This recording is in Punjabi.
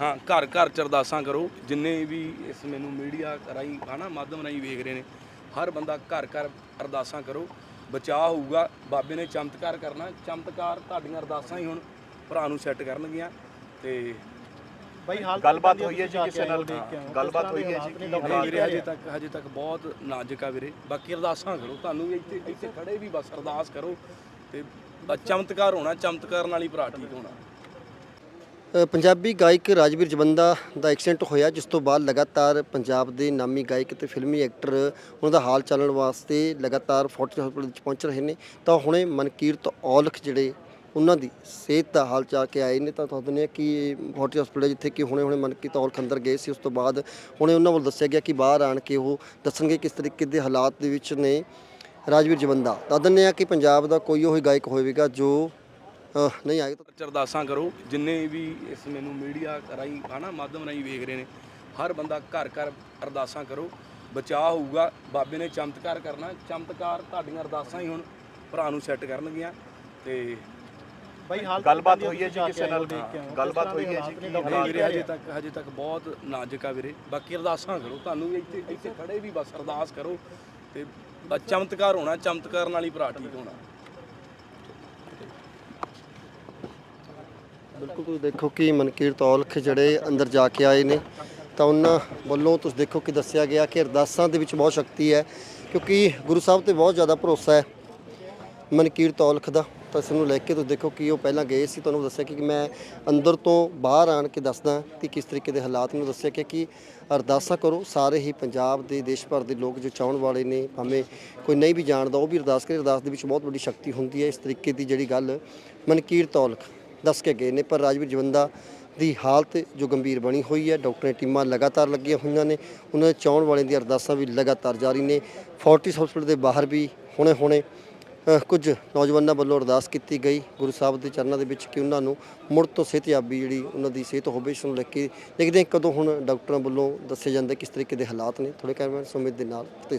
ਹਾਂ ਘਰ ਘਰ ਚ ਅਰਦਾਸਾਂ ਕਰੋ। ਜਿੰਨੇ ਵੀ ਇਸ ਮੈਨੂੰ ਮੀਡੀਆ ਰਾਹੀਂ ਹਨਾ ਮਾਧਿਅਮ ਰਾਹੀਂ ਵੇਖ ਰਹੇ ਨੇ ਹਰ ਬੰਦਾ ਘਰ ਘਰ ਅਰਦਾਸਾਂ ਕਰੋ। ਬਚਾਅ ਹੋਊਗਾ। ਬਾਬੇ ਨੇ ਚਮਤਕਾਰ ਕਰਨਾ। ਚਮਤਕਾਰ ਤੁਹਾਡੀਆਂ ਅਰਦਾਸਾਂ ਹੀ ਹੁਣ ਭਰਾ ਨੂੰ ਸੈੱਟ ਕਰਨਗੀਆਂ ਤੇ ਬਾਈ ਹਾਲ ਗੱਲਬਾਤ ਹੋਈ ਹੈ ਜੀ ਕਿਸੇ ਨਾਲ? ਗੱਲਬਾਤ ਹੋਈ ਹੈ ਜੀ ਵੀਰੇ ਹਜੇ ਤੱਕ ਹਜੇ ਤੱਕ ਬਹੁਤ ਨਾਜ਼ੁਕ ਆ ਵੀਰੇ। ਬਾਕੀ ਅਰਦਾਸਾਂ ਕਰੋ। ਤੁਹਾਨੂੰ ਵੀ ਇੱਥੇ ਇੱਥੇ ਖੜੇ ਵੀ ਬਸ ਅਰਦਾਸ ਕਰੋ ਤੇ ਬਸ ਚਮਤਕਾਰ ਹੋਣਾ। ਚਮਤਕਾਰ ਨਾਲ ਹੀ ਭਰਾ ਠੀਕ ਹੋਣਾ। ਪੰਜਾਬੀ ਗਾਇਕ ਰਾਜਵੀਰ ਜਵੰਦਾ ਦਾ ਐਕਸੀਡੈਂਟ ਹੋਇਆ, ਜਿਸ ਤੋਂ ਬਾਅਦ ਲਗਾਤਾਰ ਪੰਜਾਬ ਦੇ ਨਾਮੀ ਗਾਇਕ ਤੇ ਫਿਲਮੀ ਐਕਟਰ ਉਹਨਾਂ ਦਾ ਹਾਲ ਚਾਲਣ ਵਾਸਤੇ ਲਗਾਤਾਰ ਫੋਰਟਿਸ ਹਸਪੀਟਲ ਵਿੱਚ ਪਹੁੰਚ ਰਹੇ ਨੇ। ਤਾਂ ਹੁਣੇ ਮਨਕੀਰਤ ਔਲਖ ਜਿਹੜੇ ਉਹਨਾਂ ਦੀ ਸਿਹਤ ਦਾ ਹਾਲ ਚਾ ਕੇ ਆਏ ਨੇ, ਤਾਂ ਤੁਹਾਨੂੰ ਦਿੰਦੇ ਹਾਂ ਕਿ ਫੋਰਟਿਸ ਹਸਪੀਟਲ ਜਿੱਥੇ ਕਿ ਹੁਣੇ ਹੁਣੇ ਮਨਕੀਰਤ ਔਲਖ ਅੰਦਰ ਗਏ ਸੀ, ਉਸ ਤੋਂ ਬਾਅਦ ਹੁਣੇ ਉਹਨਾਂ ਵੱਲ ਦੱਸਿਆ ਗਿਆ ਕਿ ਬਾਹਰ ਆਣ ਕੇ ਉਹ ਦੱਸਣਗੇ ਕਿਸ ਤਰੀਕੇ ਦੇ ਹਾਲਾਤ ਦੇ ਵਿੱਚ ਨੇ ਰਾਜਵੀਰ ਜਵੰਦਾ। ਤਾਂ ਦਿੰਦੇ ਹਾਂ ਕਿ ਪੰਜਾਬ ਦਾ ਕੋਈ ਉਹ ਗਾਇਕ ਹੋਵੇਗਾ ਜੋ ਨਹੀਂ ਆਏਗਾ ਚ ਅਰਦਾਸਾਂ ਕਰੋ ਜਿੰਨੇ ਵੀ ਇਸ ਮੈਨੂੰ ਮੀਡੀਆ ਰਾਹੀਂ ਹਨਾ ਮਾਧਿਅਮ ਰਾਹੀਂ ਵੇਖ ਰਹੇ ਨੇ ਹਰ ਬੰਦਾ ਘਰ ਘਰ ਅਰਦਾਸਾਂ ਕਰੋ ਬਚਾਅ ਹੋਊਗਾ ਬਾਬੇ ਨੇ ਚਮਤਕਾਰ ਕਰਨਾ ਚਮਤਕਾਰ ਤੁਹਾਡੀਆਂ ਅਰਦਾਸਾਂ ਹੀ ਹੁਣ ਭਰਾ ਨੂੰ ਸੈੱਟ ਕਰਨਗੀਆਂ ਤੇ ਬਾਈ ਹਾਲ ਗੱਲਬਾਤ ਹੋਈ ਹੈ ਜੀ ਕਿਸੇ ਨਾਲ? ਗੱਲਬਾਤ ਹੋਈ ਹੈ ਜੀ? ਕੀ ਨਹੀਂ ਵੀਰੇ ਹਜੇ ਤੱਕ ਹਜੇ ਤੱਕ ਬਹੁਤ ਨਾਜ਼ੁਕ ਆ ਵੀਰੇ। ਬਾਕੀ ਅਰਦਾਸਾਂ ਕਰੋ ਤੁਹਾਨੂੰ ਵੀ ਇੱਥੇ ਇੱਥੇ ਖੜੇ ਵੀ ਬਸ ਅਰਦਾਸ ਕਰੋ ਤੇ ਬਸ ਚਮਤਕਾਰ ਹੋਣਾ ਚਮਤਕਾਰ ਨਾਲ ਹੀ ਭਰਾ ਠੀਕ ਹੋਣਾ। ਬਿਲਕੁਲ ਤੁਸੀਂ ਦੇਖੋ ਕਿ ਮਨਕੀਰ ਤੌਲਖ ਜਿਹੜੇ ਅੰਦਰ ਜਾ ਕੇ ਆਏ ਨੇ, ਤਾਂ ਉਹਨਾਂ ਵੱਲੋਂ ਤੁਸੀਂ ਦੇਖੋ ਕਿ ਦੱਸਿਆ ਗਿਆ ਕਿ ਅਰਦਾਸਾਂ ਦੇ ਵਿੱਚ ਬਹੁਤ ਸ਼ਕਤੀ ਹੈ, ਕਿਉਂਕਿ ਗੁਰੂ ਸਾਹਿਬ ਤੇ ਬਹੁਤ ਜ਼ਿਆਦਾ ਭਰੋਸਾ ਹੈ ਮਨਕੀਰ ਤੌਲਖ ਦਾ। ਤਾਂ ਇਸ ਨੂੰ ਲੈ ਕੇ ਤੁਸੀਂ ਦੇਖੋ ਕਿ ਉਹ ਪਹਿਲਾਂ ਗਏ ਸੀ, ਤੁਹਾਨੂੰ ਦੱਸਿਆ ਕਿ ਮੈਂ ਅੰਦਰ ਤੋਂ ਬਾਹਰ ਆਣ ਕੇ ਦੱਸਦਾ ਕਿ ਕਿਸ ਤਰੀਕੇ ਦੇ ਹਾਲਾਤ ਨੂੰ। ਦੱਸਿਆ ਕਿ ਕਿ ਅਰਦਾਸਾਂ ਕਰੋ, ਸਾਰੇ ਹੀ ਪੰਜਾਬ ਦੇ, ਦੇਸ਼ ਭਰ ਦੇ ਲੋਕ ਜੋ ਚਾਹਣ ਵਾਲੇ ਨੇ, ਭਾਵੇਂ ਕੋਈ ਨਹੀਂ ਵੀ ਜਾਣਦਾ, ਉਹ ਵੀ ਅਰਦਾਸ ਕਰੇ। ਅਰਦਾਸ ਦੇ ਵਿੱਚ ਬਹੁਤ ਵੱਡੀ ਸ਼ਕਤੀ ਹੁੰਦੀ ਹੈ ਇਸ ਤਰੀਕੇ ਦੀ ਜਿਹੜੀ ਗੱਲ ਮਨਕੀਰ ਤੌਲਖ ਦੱਸ ਕੇ ਗਏ ਨੇ, ਪਰ ਰਾਜਵੀਰ ਜਵੰਦਾ ਦੀ ਹਾਲਤ ਜੋ ਗੰਭੀਰ ਬਣੀ ਹੋਈ ਹੈ। ਡਾਕਟਰਾਂ ਟੀਮਾਂ ਲਗਾਤਾਰ ਲੱਗੀਆਂ ਹੋਈਆਂ ਨੇ। ਉਹਨਾਂ ਦੇ ਚਾਹਣ ਵਾਲਿਆਂ ਦੀਆਂ ਅਰਦਾਸਾਂ ਵੀ ਲਗਾਤਾਰ ਜਾਰੀ ਨੇ। ਫੋਰਟਿਸ ਹਸਪੀਟਲ ਦੇ ਬਾਹਰ ਵੀ ਹੁਣੇ ਹੁਣੇ ਕੁਝ ਨੌਜਵਾਨਾਂ ਵੱਲੋਂ ਅਰਦਾਸ ਕੀਤੀ ਗਈ। ਗੁਰੂ ਸਾਹਿਬ ਦੇ ਚਰਨਾਂ ਦੇ ਵਿੱਚ ਕਿ ਉਹਨਾਂ ਨੂੰ ਮੁੜ ਤੋਂ ਸਿਹਤਯਾਬੀ ਜਿਹੜੀ ਉਹਨਾਂ ਦੀ ਸਿਹਤ ਹੋਵੇ, ਇਸ ਨੂੰ ਲੈ ਕੇ ਦੇਖਦੇ ਹਾਂ ਕਦੋਂ ਹੁਣ ਡਾਕਟਰਾਂ ਵੱਲੋਂ ਦੱਸੇ ਜਾਂਦੇ, ਕਿਸ ਤਰੀਕੇ ਦੇ ਹਾਲਾਤ ਨੇ। ਥੋੜੇ ਕੈਮਰਾ ਸੁਮਿਤ ਦੇ ਨਾਲ, ਫਤਿਹ